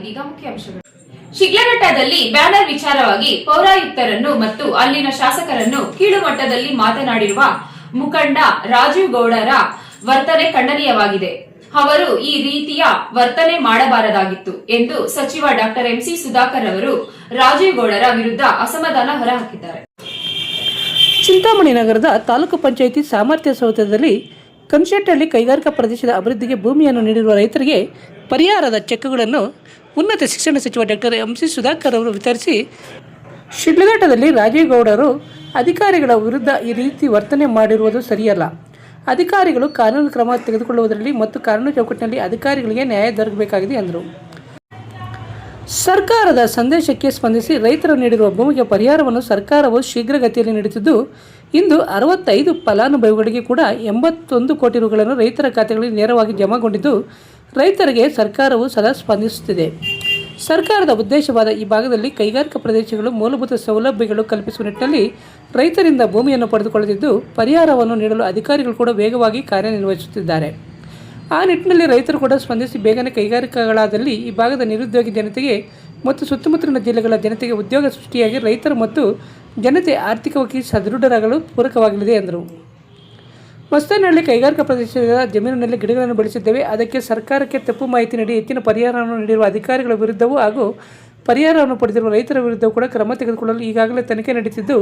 ಇದೀಗ ಮುಖ್ಯಾಂಶಗಳು ಶಿಗ್ಲಘಟ್ಟದಲ್ಲಿ ಬ್ಯಾನರ್ ವಿಚಾರವಾಗಿ ಪೌರಾಯುಕ್ತರನ್ನು ಮತ್ತು ಅಲ್ಲಿನ ಶಾಸಕರನ್ನು ಕೀಳುಮಟ್ಟದಲ್ಲಿ ಮಾತನಾಡಿರುವ ಮುಖಂಡ ರಾಜೀವ್ ಗೌಡರ ವರ್ತನೆ ಖಂಡನೀಯವಾಗಿದೆ. ಅವರು ಈ ರೀತಿಯ ವರ್ತನೆ ಮಾಡಬಾರದಾಗಿತ್ತು ಎಂದು ಸಚಿವ ಡಾಕ್ಟರ್ ಎಂಸಿ ಸುಧಾಕರ್ ಅವರು ರಾಜೀವ್ ಗೌಡರ ವಿರುದ್ಧ ಅಸಮಾಧಾನ ಹೊರಹಾಕಿದ್ದಾರೆ. ಚಿಂತಾಮಣಿ ನಗರದ ತಾಲೂಕು ಪಂಚಾಯಿತಿ ಸಾಮರ್ಥ್ಯ ಸೌಧದಲ್ಲಿ ಕನ್ಶೆಟ್ಟಹಳ್ಳಿ ಕೈಗಾರಿಕಾ ಪ್ರದೇಶದ ಅಭಿವೃದ್ಧಿಗೆ ಭೂಮಿಯನ್ನು ನೀಡಿರುವ ರೈತರಿಗೆ ಪರಿಹಾರದ ಚೆಕ್ಗಳನ್ನು ಉನ್ನತ ಶಿಕ್ಷಣ ಸಚಿವ ಡಾಕ್ಟರ್ ಎಂ ಸಿ ಸುಧಾಕರ್ ಅವರು ವಿತರಿಸಿ ಶಿಡ್ಲಘಟ್ಟದಲ್ಲಿ ರಾಜೇಗೌಡರು ಗೌಡರು ಅಧಿಕಾರಿಗಳ ವಿರುದ್ಧ ಈ ರೀತಿ ವರ್ತನೆ ಮಾಡಿರುವುದು ಸರಿಯಲ್ಲ. ಅಧಿಕಾರಿಗಳು ಕಾನೂನು ಕ್ರಮ ತೆಗೆದುಕೊಳ್ಳುವುದರಲ್ಲಿ ಮತ್ತು ಕಾನೂನು ಚೌಕಟ್ಟಿನಲ್ಲಿ ಅಧಿಕಾರಿಗಳಿಗೆ ನ್ಯಾಯ ದೊರಕಬೇಕಾಗಿದೆ ಎಂದರು. ಸರ್ಕಾರದ ಸಂದೇಶಕ್ಕೆ ಸ್ಪಂದಿಸಿ ರೈತರು ನೀಡಿರುವ ಭೂಮಿಗೆ ಪರಿಹಾರವನ್ನು ಸರ್ಕಾರವು ಶೀಘ್ರಗತಿಯಲ್ಲಿ ನೀಡುತ್ತಿದ್ದು, ಇಂದು ಅರವತ್ತೈದು ಫಲಾನುಭವಿಗಳಿಗೆ ಕೂಡ ಎಂಬತ್ತೊಂದು ಕೋಟಿ ರುಗಳನ್ನು ರೈತರ ಖಾತೆಗಳಿಗೆ ನೇರವಾಗಿ ಜಮಾಗೊಂಡಿದ್ದು, ರೈತರಿಗೆ ಸರ್ಕಾರವು ಸದಾ ಸ್ಪಂದಿಸುತ್ತಿದೆ. ಸರ್ಕಾರದ ಉದ್ದೇಶವಾದ ಈ ಭಾಗದಲ್ಲಿ ಕೈಗಾರಿಕಾ ಪ್ರದೇಶಗಳು, ಮೂಲಭೂತ ಸೌಲಭ್ಯಗಳು ಕಲ್ಪಿಸುವ ನಿಟ್ಟಿನಲ್ಲಿ ರೈತರಿಂದ ಭೂಮಿಯನ್ನು ಪಡೆದುಕೊಳ್ಳುತ್ತಿದ್ದು ಪರಿಹಾರವನ್ನು ನೀಡಲು ಅಧಿಕಾರಿಗಳು ಕೂಡ ವೇಗವಾಗಿ ಕಾರ್ಯನಿರ್ವಹಿಸುತ್ತಿದ್ದಾರೆ. ಆ ನಿಟ್ಟಿನಲ್ಲಿ ರೈತರು ಕೂಡ ಸ್ಪಂದಿಸಿ ಬೇಗನೆ ಕೈಗಾರಿಕೆಗಳಾದಲ್ಲಿ ಈ ಭಾಗದ ನಿರುದ್ಯೋಗಿ ಜನತೆಗೆ ಮತ್ತು ಸುತ್ತಮುತ್ತಲಿನ ಜಿಲ್ಲೆಗಳ ಜನತೆಗೆ ಉದ್ಯೋಗ ಸೃಷ್ಟಿಯಾಗಿ ರೈತರು ಮತ್ತು ಜನತೆ ಆರ್ಥಿಕವಾಗಿ ಸದೃಢರಾಗಲು ಪೂರಕವಾಗಲಿದೆ ಎಂದರು. ಮಸ್ತನಹಳ್ಳಿ ಕೈಗಾರಿಕಾ ಪ್ರದೇಶದ ಜಮೀನಿನಲ್ಲಿ ಗಿಡಗಳನ್ನು ಬೆಳೆಸಿದ್ದೇವೆ. ಅದಕ್ಕೆ ಸರ್ಕಾರಕ್ಕೆ ತಪ್ಪು ಮಾಹಿತಿ ನೀಡಿ ಹೆಚ್ಚಿನ ಪರಿಹಾರವನ್ನು ನೀಡಿರುವ ಅಧಿಕಾರಿಗಳ ವಿರುದ್ಧವೂ ಹಾಗೂ ಪರಿಹಾರವನ್ನು ಪಡೆದಿರುವ ರೈತರ ವಿರುದ್ಧ ಕೂಡ ಕ್ರಮ ತೆಗೆದುಕೊಳ್ಳಲು ಈಗಾಗಲೇ ತನಿಖೆ ನಡೆಸಿದ್ದು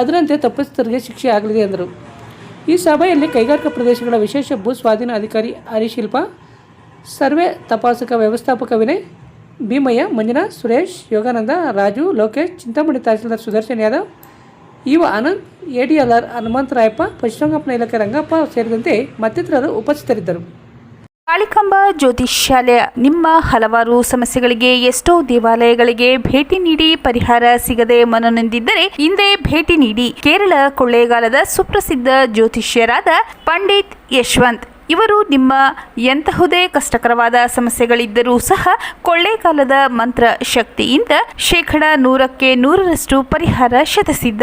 ಅದರಂತೆ ತಪ್ಪಿತಸ್ಥರಿಗೆ ಶಿಕ್ಷೆ ಆಗಲಿದೆ ಎಂದರು. ಈ ಸಭೆಯಲ್ಲಿ ಕೈಗಾರಿಕಾ ಪ್ರದೇಶಗಳ ವಿಶೇಷ ಭೂ ಸ್ವಾಧೀನ ಅಧಿಕಾರಿ ಹರಿಶಿಲ್ಪ, ಸರ್ವೆ ತಪಾಸಕ ವ್ಯವಸ್ಥಾಪಕ ವಿನಯ್, ಭೀಮಯ್ಯ, ಮಂಜುನಾಥ್, ಸುರೇಶ್, ಯೋಗಾನಂದ, ರಾಜು, ಲೋಕೇಶ್, ಚಿಂತಾಮಣಿ ತಹಸೀಲ್ದಾರ್ ಸುದರ್ಶನ್ ಯಾದವ್ ಇವ ಆನಂದ್ ಎಡಿಎಲ್ಆರ್ ಹನುಮಂತರಾಯಪ್ಪ ಪಶುಸಂಗೋಪನಾ ಇಲಾಖೆ ರಂಗಪ್ಪ ಸೇರಿದಂತೆ ಮತ್ತಿತರರು ಉಪಸ್ಥಿತರಿದ್ದರು. ಕಾಳಿಕಾಂಬ ಜ್ಯೋತಿಷ್ಯಾಲಯ ನಿಮ್ಮ ಹಲವಾರು ಸಮಸ್ಯೆಗಳಿಗೆ ಎಷ್ಟೋ ದೇವಾಲಯಗಳಿಗೆ ಭೇಟಿ ನೀಡಿ ಪರಿಹಾರ ಸಿಗದೆ ಮನನೊಂದಿದ್ದರೆ ಹಿಂದೆ ಭೇಟಿ ನೀಡಿ ಕೇರಳ ಕೊಳ್ಳೇಗಾಲದ ಸುಪ್ರಸಿದ್ಧ ಜ್ಯೋತಿಷ್ಯರಾದ ಪಂಡಿತ್ ಯಶವಂತ್. ಇವರು ನಿಮ್ಮ ಎಂತಹುದೇ ಕಷ್ಟಕರವಾದ ಸಮಸ್ಯೆಗಳಿದ್ದರೂ ಸಹ ಕೊಳ್ಳೇಗಾಲದ ಮಂತ್ರ ಶಕ್ತಿಯಿಂದ ಶೇಕಡ ನೂರಕ್ಕೆ ನೂರರಷ್ಟು ಪರಿಹಾರ ಶತಸಿದ್ಧ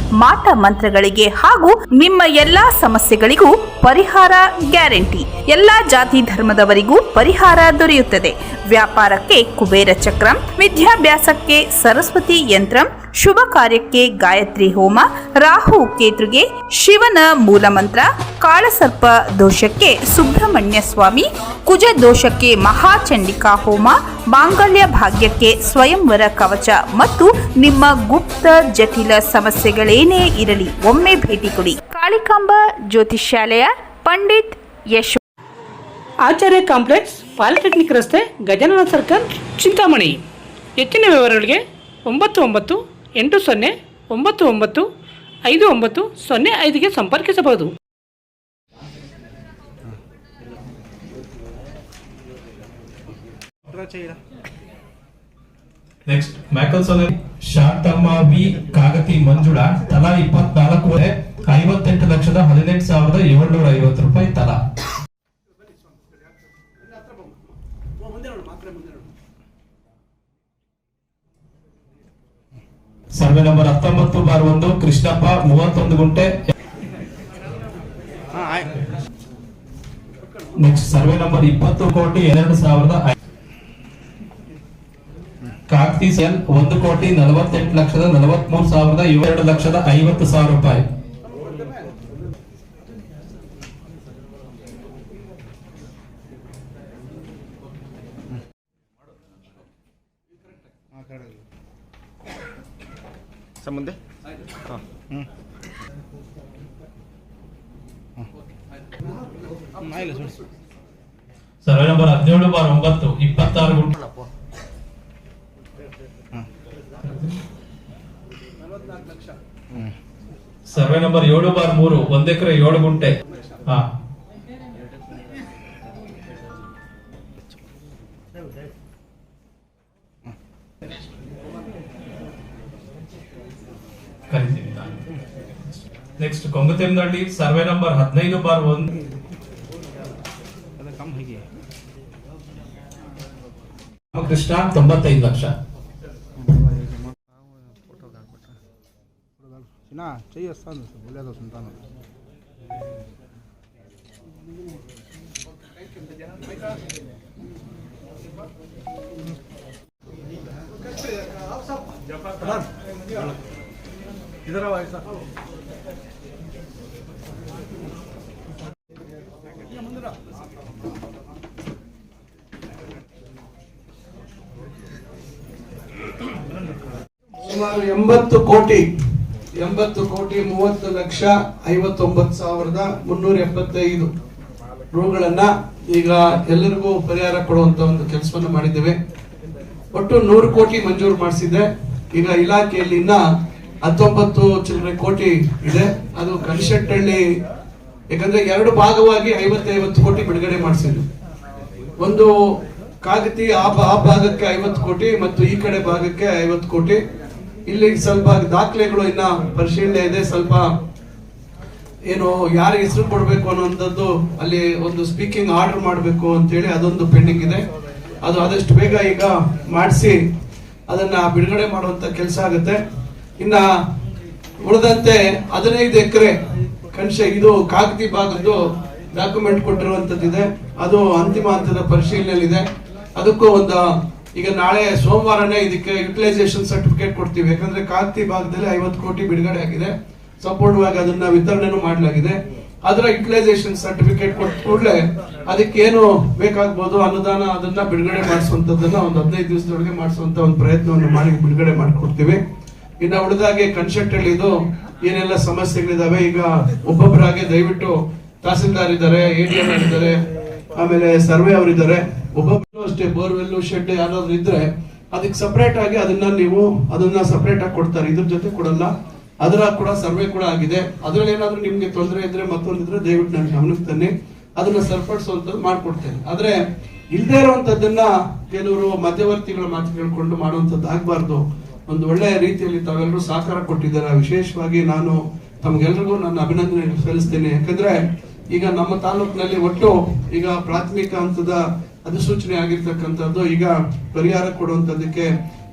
ಮಾಟ ಮಂತ್ರಗಳಿಗೆ ಹಾಗೂ ನಿಮ್ಮ ಎಲ್ಲಾ ಸಮಸ್ಯೆಗಳಿಗೂ ಪರಿಹಾರ ಗ್ಯಾರಂಟಿ. ಎಲ್ಲಾ ಜಾತಿ ಧರ್ಮದವರಿಗೂ ಪರಿಹಾರ ದೊರೆಯುತ್ತದೆ. ವ್ಯಾಪಾರಕ್ಕೆ ಕುಬೇರ ಚಕ್ರಂ, ವಿದ್ಯಾಭ್ಯಾಸಕ್ಕೆ ಸರಸ್ವತಿ ಯಂತ್ರಂ, ಶುಭ ಕಾರ್ಯಕ್ಕೆ ಗಾಯತ್ರಿ ಹೋಮ, ರಾಹು ಕೇತುಗೆ ಶಿವನ ಮೂಲಮಂತ್ರ ಕಾಳಸರ್ಪ ದೋಷಕ್ಕೆ ಸುಬ್ರಹ್ಮಣ್ಯ ಸ್ವಾಮಿ, ಕುಜ ದೋಷಕ್ಕೆ ಮಹಾಚಂಡಿಕಾ ಹೋಮ, ಮಾಂಗಲ್ಯ ಭಾಗ್ಯಕ್ಕೆ ಸ್ವಯಂವರ ಕವಚ ಮತ್ತು ನಿಮ್ಮ ಗುಪ್ತ ಜಟಿಲ ಸಮಸ್ಯೆಗಳೇನೇ ಇರಲಿ, ಒಮ್ಮೆ ಭೇಟಿ ಕೊಡಿ. ಕಾಳಿಕಾಂಬ ಜ್ಯೋತಿಷ್ಯಾಲಯ, ಪಂಡಿತ್ ಯಶ್ ಆಚಾರ್ಯ ಕಾಂಪ್ಲೆಕ್ಸ್ ಪಾಲಿಟೆಕ್ನಿಕ್ ರಸ್ತೆ ಗಜಾನನ ಸರ್ಕಲ್, ಚಿಂತಾಮಣಿ. ಹೆಚ್ಚಿನ ವಿವರಗಳಿಗೆ ಒಂಬತ್ತು ಒಂಬತ್ತು ಎಂಟು ಸೊನ್ನೆ ಒಂಬತ್ತು ಒಂಬತ್ತು ಐದು ಒಂಬತ್ತು ಸೊನ್ನೆ ಐದಿಗೆ ಸಂಪರ್ಕಿಸಬಹುದು. ನೆಕ್ಸ್ಟ್ ಮ್ಯಾಕಲ್ಸನ್ ಶಾಂತಮ್ಮ ವಿ ಕಾಗತಿ ಮಂಜುಳ ತಲಾ ಇಪ್ಪತ್ನಾಲ್ಕು ಐವತ್ತೆಂಟು ಲಕ್ಷದ ಹದಿನೆಂಟು ಸಾವಿರದ ಏಳ್ನೂರ ಐವತ್ತು ರೂಪಾಯಿ ತಲಾ. ಸರ್ವೆ ನಂಬರ್ ಹತ್ತೊಂಬತ್ತು ಬಾರ್ ಒಂದು ಕೃಷ್ಣಪ್ಪ ಮೂವತ್ತೊಂದು ಗುಂಟೆ. ನೆಕ್ಸ್ಟ್ ಸರ್ವೆ ನಂಬರ್ ಇಪ್ಪತ್ತು ಕೋಟಿ ಎರಡು ಸಾವಿರದ ಕಾಕ್ತಿ ಸೆಲ್ ಒಂದು ಕೋಟಿ ನಲವತ್ತೆಂಟು ಲಕ್ಷದ ನಲವತ್ಮೂರು ಸಾವಿರದ ಇವೆರಡು ಲಕ್ಷದ ಐವತ್ತು ಸಾವಿರ ರೂಪಾಯಿ. ಸರ್ ಮುಂದೆ? ಸರ್ವೆ ನಂಬರ್ ಹದಿನೇಳು ಬಾರ್ ಒಂಬತ್ತು ಇಪ್ಪತ್ತಾರು ಗುಂಟೆ. ಸರ್ವೆ ನಂಬರ್ ಏಳು ಬಾರ್ ಮೂರು ಒಂದ್ ಎಕರೆ ಏಳು ಗುಂಟೆ. ಹಾ. ಕರಿತೀನಿ ನಾನು ನೆಕ್ಸ್ಟ್ ಕೊಂಗತೆಮ್ಮನಹಳ್ಳಿ ಸರ್ವೆ ನಂಬರ್ ಹದಿನೈದು ಬಾರ್ ಒಂದು. ರಾಮಕೃಷ್ಣ ತೊಂಬತ್ತೈದು ಲಕ್ಷ. ಜಪ ಇದರ ಸುಮಾರು ಎಂಬತ್ತು ಕೋಟಿ ಎಂಬತ್ತು ಕೋಟಿ ಮೂವತ್ತು ಲಕ್ಷ ಐವತ್ತೊಂಬತ್ತು ಸಾವಿರದ ಮುನ್ನೂರ ಎಪ್ಪತ್ತೈದು ರೂಗಳನ್ನ ಈಗ ಎಲ್ಲರಿಗೂ ಪರಿಹಾರ ಕೊಡುವಂತ ಒಂದು ಕೆಲಸವನ್ನು ಮಾಡಿದ್ದೇವೆ. ಒಟ್ಟು ನೂರು ಕೋಟಿ ಮಂಜೂರು ಮಾಡಿಸಿದ್ದೆ ಈಗ ಇಲಾಖೆಯಲ್ಲಿ ಇನ್ನ ಹತ್ತೊಂಬತ್ತು ಚಿಲ್ಲರೆ ಕೋಟಿ ಇದೆ. ಅದು ಕನ್ಸೆಟ್ಟಳ್ಳಿ ಯಾಕಂದ್ರೆ ಎರಡು ಭಾಗವಾಗಿ ಐವತ್ತೈವತ್ತು ಕೋಟಿ ಬಿಡುಗಡೆ ಮಾಡಿಸಿದ್ವಿ ಒಂದು ಕಾಗತಿ ಆ ಆ ಭಾಗಕ್ಕೆ ಐವತ್ತು ಕೋಟಿ ಮತ್ತು ಈ ಕಡೆ ಭಾಗಕ್ಕೆ ಐವತ್ತು ಕೋಟಿ. ಇಲ್ಲಿ ಸ್ವಲ್ಪ ದಾಖಲೆಗಳು ಇನ್ನ ಪರಿಶೀಲನೆ ಇದೆ. ಸ್ವಲ್ಪ ಏನು ಯಾರ ಹೆಸರು ಕೊಡಬೇಕು ಅನ್ನೋಂಥದ್ದು ಅಲ್ಲಿ ಒಂದು ಸ್ಪೀಕಿಂಗ್ ಆರ್ಡರ್ ಮಾಡಬೇಕು ಅಂತೇಳಿ ಅದೊಂದು ಪೆಂಡಿಂಗ್ ಇದೆ. ಅದು ಆದಷ್ಟು ಬೇಗ ಈಗ ಮಾಡಿಸಿ ಅದನ್ನ ಬಿಡುಗಡೆ ಮಾಡುವಂತ ಕೆಲಸ ಆಗುತ್ತೆ. ಇನ್ನ ಉಳಿದಂತೆ ಹದಿನೈದು ಎಕರೆ ಕನಿಷ್ಠ ಇದು ಕಾಗದಿ ಭಾಗದ್ದು ಡಾಕ್ಯುಮೆಂಟ್ ಕೊಟ್ಟಿರುವಂತದ್ದಿದೆ ಅದು ಅಂತಿಮ ಹಂತದ ಪರಿಶೀಲನೆಯಲ್ಲಿದೆ. ಅದಕ್ಕೂ ಒಂದು, ಈಗ ನಾಳೆ ಸೋಮವಾರನೇ ಇದಕ್ಕೆ ಯುಟಿಲೈಸೇಷನ್ ಸರ್ಟಿಫಿಕೇಟ್ ಕೊಡ್ತೀವಿ. ಯಾಕಂದ್ರೆ ಕಾಗದಿ ಭಾಗದಲ್ಲಿ ಐವತ್ತು ಕೋಟಿ ಬಿಡುಗಡೆ ಆಗಿದೆ. ಸಂಪೂರ್ಣವಾಗಿ ಅದನ್ನ ವಿತರಣೆನೂ ಮಾಡಲಾಗಿದೆ. ಅದರ ಯುಟಿಲೈಸೇಷನ್ ಸರ್ಟಿಫಿಕೇಟ್ ಕೊಟ್ಟ ಕೂಡಲೇ ಅದಕ್ಕೆ ಏನು ಬೇಕಾಗ್ಬೋದು ಅನುದಾನ ಅದನ್ನ ಬಿಡುಗಡೆ ಮಾಡಿಸುವಂತದನ್ನ ಒಂದು ಹದಿನೈದು ದಿವಸದೊಳಗೆ ಮಾಡಿಸುವಂತ ಒಂದು ಪ್ರಯತ್ನವನ್ನು ಮಾಡಿ ಬಿಡುಗಡೆ ಮಾಡಿಕೊಡ್ತೀವಿ. ಇನ್ನ ಉಳಿದಾಗೆ ಕನ್ಸೆಂಟ್ ಇದು, ಏನೆಲ್ಲ ಸಮಸ್ಯೆಗಳಿದಾವೆ, ಈಗ ಒಬ್ಬೊಬ್ಬರಾಗೆ ದಯವಿಟ್ಟು ತಹಸೀಲ್ದಾರ್ ಇದ್ದಾರೆ ಎಡಿಎಂ ಇದ್ದಾರೆ ಆಮೇಲೆ ಸರ್ವೆ ಅವರಿದ್ದಾರೆ. ಒಬ್ಬೊಬ್ಬರು ಅಷ್ಟೇ ಬೋರ್ವೆಲ್ ಶೆಡ್ ಯಾರಾದ್ರೂ ಇದ್ರೆ ಅದಕ್ಕೆ ಸಪ್ರೇಟ್ ಆಗಿ ಅದನ್ನ ನೀವು ಅದನ್ನ ಸಪ್ರೇಟ್ ಆಗಿ ಕೊಡ್ತಾರೆ. ಇದ್ರ ಜೊತೆ ಕೊಡಲ್ಲ. ಅದರ ಕೂಡ ಸರ್ವೆ ಕೂಡ ಆಗಿದೆ. ಅದರಲ್ಲಿ ಏನಾದ್ರೂ ನಿಮ್ಗೆ ತೊಂದರೆ ಇದ್ರೆ ಮತ್ತೊಂದಿದ್ರೆ ದಯವಿಟ್ಟು ನಾನು ಗಮನಕ್ಕೆ ತನ್ನಿ. ಅದನ್ನ ಸರಿಪಡಿಸುವಂಥದ್ದು ಮಾಡ್ಕೊಡ್ತೇನೆ. ಆದ್ರೆ ಇಲ್ದೇ ಇರುವಂತದ್ದನ್ನ ಕೆಲವರು ಮಧ್ಯವರ್ತಿಗಳ ಮಾತು ಕೇಳ್ಕೊಂಡು ಮಾಡುವಂತದ್ದು ಆಗ್ಬಾರ್ದು. ಒಂದು ಒಳ್ಳೆಯ ರೀತಿಯಲ್ಲಿ ತಾವೆಲ್ಲರೂ ಸಹಕಾರ ಕೊಟ್ಟಿದ್ದಾರೆ? ವಿಶೇಷವಾಗಿ ನಾನು ತಮ್ಗೆಲ್ರಿಗೂ ನನ್ನ ಅಭಿನಂದನೆ ಸಲ್ಲಿಸ್ತೇನೆ. ಯಾಕಂದ್ರೆ ಈಗ ನಮ್ಮ ತಾಲೂಕಿನಲ್ಲಿ ಒಟ್ಟು ಈಗ ಪ್ರಾಥಮಿಕ ಹಂತದ ಅಧಿಸೂಚನೆ ಆಗಿರ್ತಕ್ಕಂಥದ್ದು ಈಗ ಪರಿಹಾರ ಕೊಡುವಂಥದ್ದಕ್ಕೆ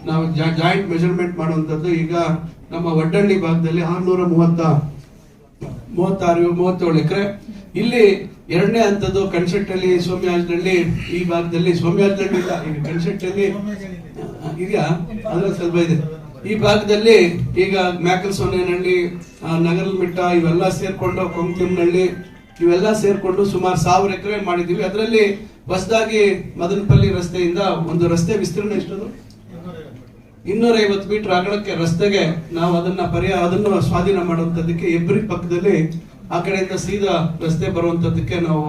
ನಾವು ಜಾಯಿಂಟ್ ಮೆಜರ್ಮೆಂಟ್ ಮಾಡುವಂತದ್ದು ಈಗ ನಮ್ಮ ಒಡ್ಡಳ್ಳಿ ಭಾಗದಲ್ಲಿ ಆರ್ನೂರ ಮೂವತ್ತ, ಮೂವತ್ತಾರು, ಮೂವತ್ತೇಳು ಎಕರೆ. ಇಲ್ಲಿ ಎರಡನೇ ಹಂತದ್ದು ಕಣ್ಸೆಟ್ಟಲ್ಲಿ ಸೋಮ್ಯಾಜದಲ್ಲಿ ಈ ಭಾಗದಲ್ಲಿ ಸೋಮ್ಯಾಜದಲ್ಲಿ ಇಲ್ಲ. ಈಗ ಅದ್ರ ಸ್ವಲ್ಪ ಇದೆ. ಈ ಭಾಗದಲ್ಲಿ ಈಗ ಮ್ಯಾಕಲ್ ಸೋನೇನಹಳ್ಳಿ ನಗರ ಮಿಟ್ಟ ಇವೆಲ್ಲ ಸೇರ್ಕೊಂಡು ನಳ್ಳಿ ಇವೆಲ್ಲ ಸೇರ್ಕೊಂಡು ಸುಮಾರು ಸಾವಿರ ಎಕರೆ ಮಾಡಿದೀವಿ ಅದರಲ್ಲಿ ಹೊಸದಾಗಿ ಮದನಪಲ್ಲಿ ರಸ್ತೆಯಿಂದ ಒಂದು ರಸ್ತೆ ವಿಸ್ತೀರ್ಣ ಎಷ್ಟದು? ಇನ್ನೂರ ಐವತ್ತು ಮೀಟರ್ ಅಗಲಕ್ಕೆ ರಸ್ತೆಗೆ ನಾವು ಅದನ್ನ ಪರಿಹಾರ ಅದನ್ನು ಸ್ವಾಧೀನ ಮಾಡುವಂಥದ್ದಕ್ಕೆ ಎಬ್ರಿ ಪಕ್ಕದಲ್ಲಿ ಆ ಕಡೆಯಿಂದ ಸೀದಾ ರಸ್ತೆ ಬರುವಂತದ್ದಕ್ಕೆ ನಾವು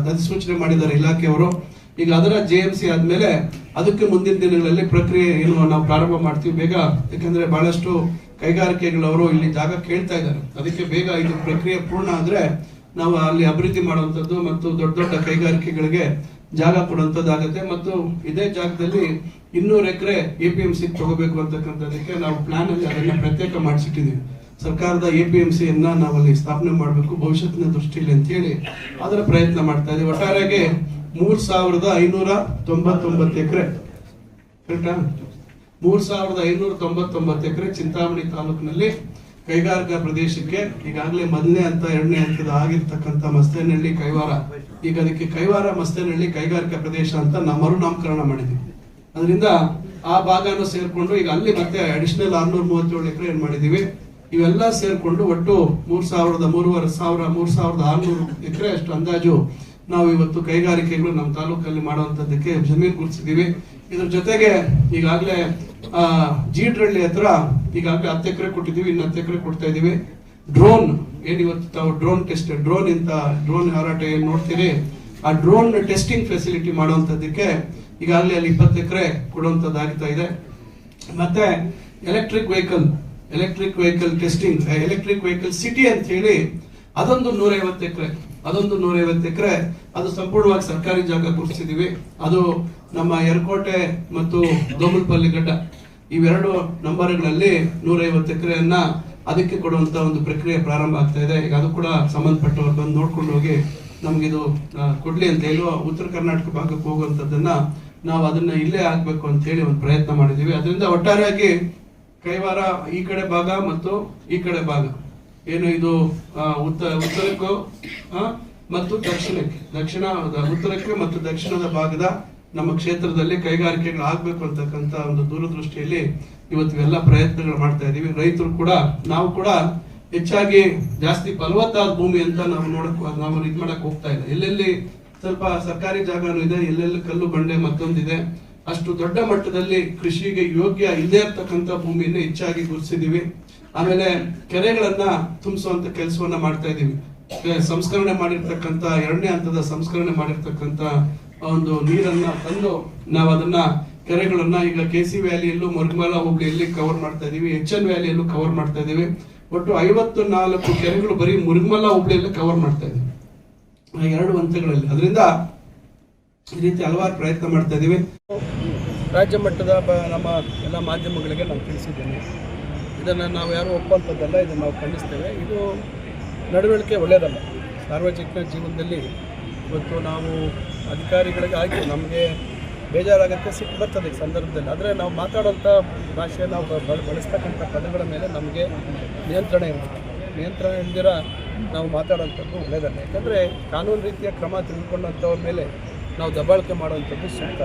ಅಧಿಸೂಚನೆ ಮಾಡಿದ್ದಾರೆ ಇಲಾಖೆಯವರು. ಈಗ ಅದರ ಜೆ ಎಂ ಸಿ ಆದ್ಮೇಲೆ ಅದಕ್ಕೆ ಮುಂದಿನ ದಿನಗಳಲ್ಲಿ ಪ್ರಕ್ರಿಯೆ ಏನು ನಾವು ಪ್ರಾರಂಭ ಮಾಡ್ತೀವಿ. ಬೇಗ, ಯಾಕಂದ್ರೆ ಬಹಳಷ್ಟು ಕೈಗಾರಿಕೆಗಳವರು ಇಲ್ಲಿ ಜಾಗ ಕೇಳ್ತಾ ಇದ್ದಾರೆ. ಅದಕ್ಕೆ ಬೇಗ ಇದು ಪ್ರಕ್ರಿಯೆ ಪೂರ್ಣ ಆದ್ರೆ ನಾವು ಅಲ್ಲಿ ಅಭಿವೃದ್ಧಿ ಮಾಡುವಂಥದ್ದು ಮತ್ತು ದೊಡ್ಡ ದೊಡ್ಡ ಕೈಗಾರಿಕೆಗಳಿಗೆ ಜಾಗ ಕೊಡುವಂಥದ್ದಾಗುತ್ತೆ. ಮತ್ತು ಇದೇ ಜಾಗದಲ್ಲಿ ಇನ್ನೂರು acre A P M C ತಗೋಬೇಕು ಅಂತಕ್ಕಂಥದ್ದಕ್ಕೆ ನಾವು ಪ್ಲಾನ್ ಅಲ್ಲಿ ಅದನ್ನ ಪ್ರತ್ಯೇಕ ಮಾಡಿಸಿಟ್ಟಿದ್ದೀವಿ. ಸರ್ಕಾರದ ಎ ಪಿ ಎಂ ಸಿ ಅನ್ನ ನಾವು ಅಲ್ಲಿ ಸ್ಥಾಪನೆ ಮಾಡಬೇಕು ಭವಿಷ್ಯತ್ತಿನ ದೃಷ್ಟಿಯಲ್ಲಿ ಅಂತ ಹೇಳಿ ಅದರ ಪ್ರಯತ್ನ ಮಾಡ್ತಾ ಇದ್ದೀವಿ. ಒಟ್ಟಾರೆಗೆ ಮೂರ್ ಸಾವಿರದ ಐನೂರ ತೊಂಬತ್ತೊಂಬತ್ತು ಎಕರೆ. ಕರೆಕ್ಟಾ ಮೂರ್ ಸಾವಿರದ ಐನೂರ ತೊಂಬತ್ತೊಂಬತ್ತು ಎಕರೆ ಚಿಂತಾಮಣಿ ತಾಲೂಕಿನಲ್ಲಿ ಕೈಗಾರಿಕಾ ಪ್ರದೇಶಕ್ಕೆ ಈಗಾಗಲೇ ಮೊದಲನೇ ಹಂತ, ಎರಡನೇ ಹಂತದ ಆಗಿರ್ತಕ್ಕಂಥ ಮಸ್ತೇನಹಳ್ಳಿ ಕೈವಾರ. ಈಗ ಅದಕ್ಕೆ ಕೈವಾರ ಮಸ್ತೇನಹಳ್ಳಿ ಕೈಗಾರಿಕಾ ಪ್ರದೇಶ ಅಂತ ನಾವು ಮರುನಾಮಕರಣ ಮಾಡಿದ್ವಿ. ಅದರಿಂದ ಆ ಭಾಗನೂ ಸೇರ್ಕೊಂಡು ಈಗ ಅಲ್ಲಿ ಮತ್ತೆ ಅಡಿಷನಲ್ ಆರ್ನೂರ ಮೂವತ್ತೇಳು ಎಕರೆ ಏನು ಮಾಡಿದೀವಿ ಇವೆಲ್ಲ ಸೇರ್ಕೊಂಡು ಒಟ್ಟು ಮೂರ್ ಸಾವಿರದ ಮೂರುವರೆ ಸಾವಿರ, ಮೂರ್ ಸಾವಿರದ ಆರ್ನೂರು ಎಕರೆ ಅಷ್ಟು ಅಂದಾಜು ನಾವು ಇವತ್ತು ಕೈಗಾರಿಕೆಗಳು ನಮ್ಮ ತಾಲೂಕಲ್ಲಿ ಮಾಡುವಂತದ್ದಕ್ಕೆ ಜಮೀನು ಗುರುತಿಸಿದೀವಿ ಇದ್ರ ಜೊತೆಗೆ ಈಗಾಗಲೇ ಜೀಡ್ರಳ್ಳಿ ಹತ್ರ ಈಗಾಗಲೇ ಹತ್ತು ಎಕರೆ ಕೊಟ್ಟಿದ್ದೀವಿ, ಇನ್ನು ಹತ್ತು ಎಕರೆ ಕೊಡ್ತಾ ಇದೀವಿ ಡ್ರೋನ್ ಏನು ಇವತ್ತು ತಾವು ಡ್ರೋನ್ ಟೆಸ್ಟ್, ಡ್ರೋನ್ ಇಂತ ಡ್ರೋನ್ ಹಾರಾಟ ಏನು ನೋಡ್ತೀರಿ? ಆ ಡ್ರೋನ್ ಟೆಸ್ಟಿಂಗ್ ಫೆಸಿಲಿಟಿ ಮಾಡುವಂಥದ್ದಕ್ಕೆ ಈಗಾಗಲೇ ಅಲ್ಲಿ ಇಪ್ಪತ್ತು ಎಕರೆ ಕೊಡುವಂಥದ್ದಾಗ್ತಾ ಇದೆ. ಮತ್ತೆ electric vehicle electric vehicle testing electric vehicle city ಅಂತ ಹೇಳಿ ಅದೊಂದು ನೂರೈವತ್ತು ಎಕರೆ, ಅದೊಂದು ನೂರೈವತ್ತು ಎಕರೆ, ಅದು ಸಂಪೂರ್ಣವಾಗಿ ಸರ್ಕಾರಿ ಜಾಗ ಗುರುತಿಸಿದೀವಿ. ಅದು ನಮ್ಮ ಎರಕೋಟೆ ಮತ್ತು ದೋಮಲ್ಪಲ್ಲಿ ಗಡ್ಡ, ಇವೆರಡು ನಂಬರ್ಗಳಲ್ಲಿ ನೂರೈವತ್ತು ಎಕರೆಯನ್ನ ಅದಕ್ಕೆ ಕೊಡುವಂತ ಒಂದು ಪ್ರಕ್ರಿಯೆ ಪ್ರಾರಂಭ ಆಗ್ತಾ ಇದೆ. ಈಗ ಅದು ಕೂಡ ಸಂಬಂಧಪಟ್ಟವ್ರು ಬಂದು ನೋಡ್ಕೊಂಡು ಹೋಗಿ ನಮಗಿದು ಕೊಡ್ಲಿ ಅಂತ ಹೇಳುವ ಉತ್ತರ ಕರ್ನಾಟಕ ಭಾಗಕ್ಕೆ ಹೋಗುವಂತದ್ದನ್ನ ನಾವು ಅದನ್ನ ಇಲ್ಲೇ ಆಗ್ಬೇಕು ಅಂತ ಹೇಳಿ ಒಂದು ಪ್ರಯತ್ನ ಮಾಡಿದೀವಿ. ಅದರಿಂದ ಒಟ್ಟಾರೆಯಾಗಿ ಕೈವಾರ ಈ ಕಡೆ ಭಾಗ ಮತ್ತು ಈ ಕಡೆ ಭಾಗ. ಏನು ಇದು ಉತ್ತರ ಉತ್ತ ಉತ್ತರಕ್ಕೂ ಮತ್ತು ದಕ್ಷಿಣಕ್ಕೆ. ದಕ್ಷಿಣ, ಉತ್ತರಕ್ಕೆ ಮತ್ತು ದಕ್ಷಿಣದ ಭಾಗದ ನಮ್ಮ ಕ್ಷೇತ್ರದಲ್ಲಿ ಕೈಗಾರಿಕೆಗಳು ಆಗಬೇಕು ಅಂತಕ್ಕಂಥ ಒಂದು ದೂರದೃಷ್ಟಿಯಲ್ಲಿ ಇವತ್ತು ಎಲ್ಲ ಪ್ರಯತ್ನಗಳು ಮಾಡ್ತಾ ಇದ್ದೀವಿ. ರೈತರು ಕೂಡ, ನಾವು ಕೂಡ ಹೆಚ್ಚಾಗಿ ಜಾಸ್ತಿ ಫಲವತ್ತಾದ ಭೂಮಿ ಅಂತ ನಾವು ನೋಡಕ್ ನಾವು ಇದು ಮಾಡಕ್ ಹೋಗ್ತಾ ಇಲ್ಲ. ಎಲ್ಲೆಲ್ಲಿ ಸ್ವಲ್ಪ ಸರ್ಕಾರಿ ಜಾಗನೂ ಇದೆ, ಎಲ್ಲೆಲ್ಲಿ ಕಲ್ಲು ಬಂಡೆ ಮತ್ತೊಂದಿದೆ, ಅಷ್ಟು ದೊಡ್ಡ ಮಟ್ಟದಲ್ಲಿ ಕೃಷಿಗೆ ಯೋಗ್ಯ ಇಲ್ಲದೆ ಇರ್ತಕ್ಕಂಥ ಭೂಮಿಯನ್ನು ಹೆಚ್ಚಾಗಿ ಗುರುತಿಸಿದೀವಿ ಆಮೇಲೆ ಕೆರೆಗಳನ್ನ ತುಂಬಿಸುವಂತ ಕೆಲಸವನ್ನ ಮಾಡ್ತಾ ಇದ್ದೀವಿ. ಸಂಸ್ಕರಣೆ ಮಾಡಿರ್ತಕ್ಕಂಥ, ಎರಡನೇ ಹಂತದ ಸಂಸ್ಕರಣೆ ಮಾಡಿರ್ತಕ್ಕಂತ ಒಂದು ನೀರನ್ನ ತಂದು ನಾವು ಅದನ್ನ ಕೆರೆಗಳನ್ನ ಈಗ ಕೆ ಸಿ ವ್ಯಾಲಿಯಲ್ಲೂ, ಮರ್ಗಮಾಲ ಹುಬ್ಳಿಯಲ್ಲಿ ಕವರ್ ಮಾಡ್ತಾ ಇದೀವಿ ಎಚ್ ಎನ್ ವ್ಯಾಲಿಯಲ್ಲೂ ಕವರ್ ಮಾಡ್ತಾ ಇದೀವಿ ಒಟ್ಟು ಐವತ್ತು ನಾಲ್ಕು ಕೆರೆಗಳು ಬರೀ ಮುರುಗಮಲ ಹುಬ್ಳಿಯಲ್ಲಿ ಕವರ್ ಮಾಡ್ತಾ ಇದೀವಿ ಎರಡು ಹಂತಗಳಲ್ಲಿ. ಅದರಿಂದ ಈ ರೀತಿ ಹಲವಾರು ಪ್ರಯತ್ನ ಮಾಡ್ತಾ ಇದೀವಿ ರಾಜ್ಯ ಮಟ್ಟದ ನಮ್ಮ ಎಲ್ಲ ಮಾಧ್ಯಮಗಳಿಗೆ ನಾನು ತಿಳಿಸಿದ್ದೇನೆ. ಇದನ್ನು ನಾವು ಯಾರು ಒಪ್ಪುವಂಥದ್ದಲ್ಲ, ಇದನ್ನು ನಾವು ಖಂಡಿಸ್ತೇವೆ. ಇದು ನಡವಳಿಕೆ ಒಳ್ಳೆಯದಲ್ಲ. ಸಾರ್ವಜನಿಕ ಜೀವನದಲ್ಲಿ ಇವತ್ತು ನಾವು ಅಧಿಕಾರಿಗಳಿಗೆ ಆಯಿತು ನಮಗೆ ಬೇಜಾರಾಗುತ್ತೆ, ಸಿಟ್ಟು ಬರ್ತದೆ ಈ ಸಂದರ್ಭದಲ್ಲಿ. ಆದರೆ ನಾವು ಮಾತಾಡೋಂಥ ಭಾಷೆ ನಾವು ಬಳಸ್ತಕ್ಕಂಥ ಪದಗಳ ಮೇಲೆ ನಮಗೆ ನಿಯಂತ್ರಣ ಇರುತ್ತೆ. ನಿಯಂತ್ರಣ ಇಲ್ದಿರ ನಾವು ಮಾತಾಡೋಂಥದ್ದು ಒಳ್ಳೆಯದಲ್ಲ. ಯಾಕಂದರೆ ಕಾನೂನು ರೀತಿಯ ಕ್ರಮ ತಿಳ್ಕೊಂಡಂಥವ್ರ ಮೇಲೆ ನಾವು ದಬ್ಬಾಳಿಕೆ ಮಾಡುವಂಥದ್ದು ಸೂಕ್ತ.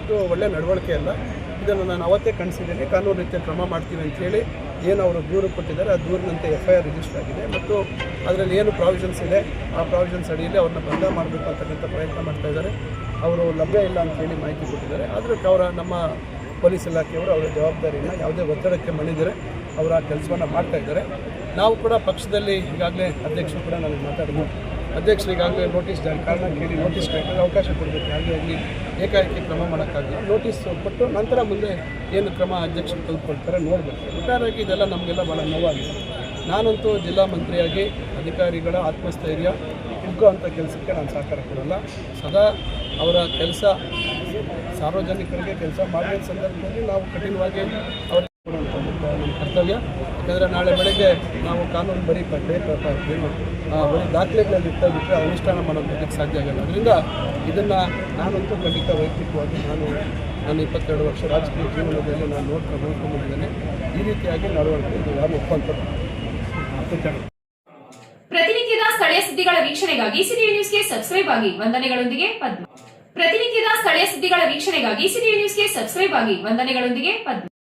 ಇದು ಒಳ್ಳೆಯ ನಡವಳಿಕೆ ಅಲ್ಲ. ಇದನ್ನು ನಾನು ಅವತ್ತೇ ಕಣಿಸಿದ್ದೇನೆ ಕಾನೂನು ರೀತಿಯ ಕ್ರಮ ಮಾಡ್ತೀವಿ ಅಂತ ಹೇಳಿ ಏನು ಅವರು ದೂರು ಕೊಟ್ಟಿದ್ದಾರೆ, ಆ ದೂರಿನಂತೆ ಎಫ್ ಐ ಆರ್ ರಿಜಿಸ್ಟರ್ ಆಗಿದೆ. ಮತ್ತು ಅದರಲ್ಲಿ ಏನು ಪ್ರಾವಿಷನ್ಸ್ ಇದೆ, ಆ ಪ್ರಾವಿಷನ್ಸ್ ಅಡಿಯಲ್ಲಿ ಅವ್ರನ್ನ ಬಂಧ ಮಾಡಬೇಕು ಅಂತಕ್ಕಂಥ ಪ್ರಯತ್ನ ಮಾಡ್ತಾ ಇದ್ದಾರೆ. ಅವರು ಲಭ್ಯ ಇಲ್ಲ ಅಂತ ಹೇಳಿ ಮಾಹಿತಿ ಕೊಟ್ಟಿದ್ದಾರೆ. ಆದರೆ ಅವರ ನಮ್ಮ ಪೊಲೀಸ್ ಇಲಾಖೆಯವರು ಅವರ ಜವಾಬ್ದಾರಿಯನ್ನು ಯಾವುದೇ ಒತ್ತಡಕ್ಕೆ ಮಣಿದರೆ ಅವರ ಕೆಲಸವನ್ನು ಮಾಡ್ತಾ ಇದ್ದಾರೆ. ನಾವು ಕೂಡ ಪಕ್ಷದಲ್ಲಿ ಈಗಾಗಲೇ ಅಧ್ಯಕ್ಷರು ಕೂಡ ನನಗೆ ಮಾತಾಡಿದ್ರು ಅಧ್ಯಕ್ಷರು ಈಗಾಗಲೇ ನೋಟಿಸ್ ಕಾರಣ ಕೇಳಿ ನೋಟಿಸ್ ಕೊಟ್ಟರೆ ಅವಕಾಶ ಕೊಡಬೇಕು. ಯಾವುದೇ ಆಗಲಿ ಏಕಾಏಕಿ ಕ್ರಮ ಮಾಡೋಕ್ಕಾಗಲ್ಲ. ನೋಟಿಸ್ ಕೊಟ್ಟು ನಂತರ ಮುಂದೆ ಏನು ಕ್ರಮ ಅಧ್ಯಕ್ಷರು ತೆಗೆದುಕೊಳ್ತಾರೆ ನೋಡಬೇಕು. ಒಟ್ಟಾರೆಯಾಗಿ ಇದೆಲ್ಲ ನಮಗೆಲ್ಲ ಭಾಳ ನೋವಾಗಿದೆ. ನಾನಂತೂ ಜಿಲ್ಲಾ ಮಂತ್ರಿಯಾಗಿ ಅಧಿಕಾರಿಗಳ ಆತ್ಮಸ್ಥೈರ್ಯ ಹಿಗ್ಗುವಂಥ ಕೆಲಸಕ್ಕೆ ನಾನು ಸಹಕಾರ ಕೊಡಲ್ಲ. ಸದಾ ಅವರ ಕೆಲಸ ಸಾರ್ವಜನಿಕರಿಗೆ ಕೆಲಸ ಮಾಡಿದ ಸಂದರ್ಭದಲ್ಲಿ ನಾವು ಕಠಿಣವಾಗಿ ಕೊಡುವಂಥದ್ದು ನಮ್ಮ ಕರ್ತವ್ಯ. ಯಾಕಂದರೆ ನಾಳೆ ಬೆಳಗ್ಗೆ ನಾವು ಕಾನೂನು ಬರೀ ಏನು ಬರೀ ದಾಖಲೆಗಳಲ್ಲಿ ಇರ್ತಾ ಬಿಟ್ಟರೆ ಅನುಷ್ಠಾನ ಮಾಡೋದಕ್ಕೆ ಸಾಧ್ಯ ಆಗಲ್ಲ. ಅದರಿಂದ ಇದನ್ನು ನಾನಂತೂ ಖಂಡಿತ ವೈಯಕ್ತಿಕವಾಗಿ ನಾನು ನಾನು ಇಪ್ಪತ್ತೆರಡು ವರ್ಷ ರಾಜಕೀಯ ಜೀವನದಲ್ಲಿ ನಾನು ನೋಡ್ಕೊಂಡು ನೋಡ್ಕೊಂಡಿದ್ದೇನೆ. ಈ ರೀತಿಯಾಗಿ ನಡವಳಿಕೆ ಯಾರು ಒಪ್ಪಂತ ಪ್ರತಿನಿತ್ಯದ ಸ್ಥಳೀಯ ಸುದ್ದಿಗಳ ವೀಕ್ಷಣೆಗಾಗಿ ಸಿಟಿವಿ ನ್ಯೂಸ್ಗೆ ಸಬ್ಸ್ಕ್ರೈಬ್ ಆಗಿ. ವಂದನೆಗಳೊಂದಿಗೆ ಪದ್ಮ. ಪ್ರತಿನಿತ್ಯದ ಸ್ಥಳೀಯ ಸುದ್ದಿಗಳ ವೀಕ್ಷಣೆಗಾಗಿ ಸಿಟಿವಿ ನ್ಯೂಸ್ಗೆ ಸಬ್ಸ್ಕ್ರೈಬ್ ಆಗಿ. ವಂದನೆಗಳೊಂದಿಗೆ ಪದ್ಮ.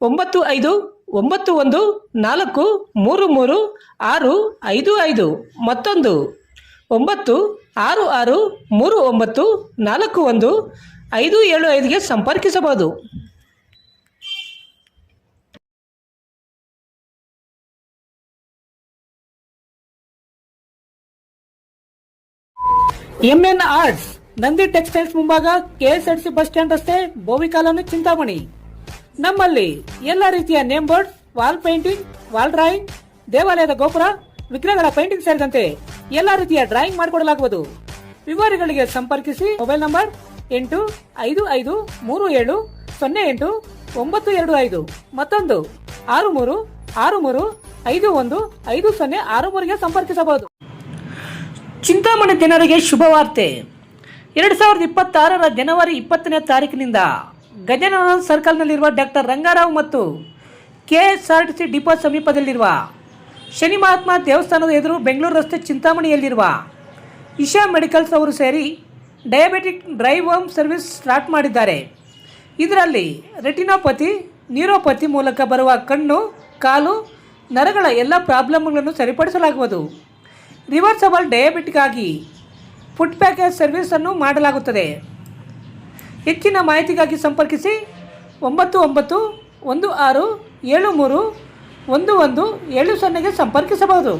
ಒಂಬತ್ತು ಐದು, ಒಂಬತ್ತು ಒಂದು, ನಾಲ್ಕು, ಮೂರು ಮೂರು, ಆರು ಐದು ಐದು. ಮತ್ತೊಂದು. ಒಂಬತ್ತು, ಆರು ಆರು, ಮೂರು ಒಂಬತ್ತು, ನಾಲ್ಕು ಒಂದು, ಐದು ಏಳು ಐದಿಗೆ ಸಂಪರ್ಕಿಸಬಹುದು. ಎಂಎನ್ ಆರ್ಟ್ಸ್ ನಂದಿ ಟೆಕ್ಸ್ಟೈಲ್ಸ್ ಮುಂಭಾಗ ಕೆಎಸ್ಆರ್ಸಿ ಬಸ್ ಸ್ಟ್ಯಾಂಡ್ ರಸ್ತೆ ಬೋವಿ ಚಿಂತಾಮಣಿ. ನಮ್ಮಲ್ಲಿ ಎಲ್ಲ ರೀತಿಯ name board, wall painting, wall drawing, ದೇವಾಲಯದ ಗೋಪುರ, ವಿಗ್ರಹಗಳ ಪೇಂಟಿಂಗ್ ಸೇರಿದಂತೆ ಎಲ್ಲ ರೀತಿಯ ಡ್ರಾಯಿಂಗ್ ಮಾಡಿಕೊಡಲಾಗುವುದು. ವಿವರಗಳಿಗೆ ಸಂಪರ್ಕಿಸಿ ಮೊಬೈಲ್ ನಂಬರ್ ಎಂಟು ಐದು ಐದು ಮೂರು ಏಳು ಸೊನ್ನೆ ಎಂಟು ಒಂಬತ್ತು ಎರಡು ಐದು ಮತ್ತೊಂದು ಆರು ಮೂರು ಆರು ಮೂರು ಐದು ಒಂದು ಐದು ಸೊನ್ನೆ ಆರು ಮೂರಿಗೆ ಸಂಪರ್ಕಿಸಬಹುದು. ಚಿಂತಾಮಣಿ ಜನರಿಗೆ ಶುಭವಾರ್ತೆ. ಎರಡು ಸಾವಿರದ ಇಪ್ಪತ್ತಾರರ ಜನವರಿ ಇಪ್ಪತ್ತನೇ ತಾರೀಕಿನಿಂದ ಗಜನನ ಸರ್ಕಲ್ನಲ್ಲಿರುವ ಡಾಕ್ಟರ್ ರಂಗಾರಾವ್ ಮತ್ತು K S R T C depot ಸಮೀಪದಲ್ಲಿರುವ ಶನಿ ಮಹಾತ್ಮ ದೇವಸ್ಥಾನದ ಎದುರು ಬೆಂಗಳೂರು ರಸ್ತೆ ಚಿಂತಾಮಣಿಯಲ್ಲಿರುವ ಇಶಾ ಮೆಡಿಕಲ್ಸ್ ಅವರು ಸೇರಿ diabetic drive home service start ಮಾಡಿದ್ದಾರೆ. ಇದರಲ್ಲಿ ರೆಟಿನೋಪತಿ, ನ್ಯೂರೋಪತಿ ಮೂಲಕ ಬರುವ ಕಣ್ಣು, ಕಾಲು, ನರಗಳ ಎಲ್ಲ ಪ್ರಾಬ್ಲಮ್ಗಳನ್ನು ಸರಿಪಡಿಸಲಾಗುವುದು. ರಿವರ್ಸಬಲ್ ಡಯಾಬಿಟಿಕ್ಗಾಗಿ ಫುಡ್ ಪ್ಯಾಕೇಜ್ ಸರ್ವಿಸನ್ನು ಮಾಡಲಾಗುತ್ತದೆ. ಹೆಚ್ಚಿನ ಮಾಹಿತಿಗಾಗಿ ಸಂಪರ್ಕಿಸಿ ಒಂಬತ್ತು ಒಂಬತ್ತು ಒಂದು ಆರು ಏಳು ಮೂರು ಒಂದು ಒಂದು ಏಳು ಸೊನ್ನೆಗೆ ಸಂಪರ್ಕಿಸಬಹುದು.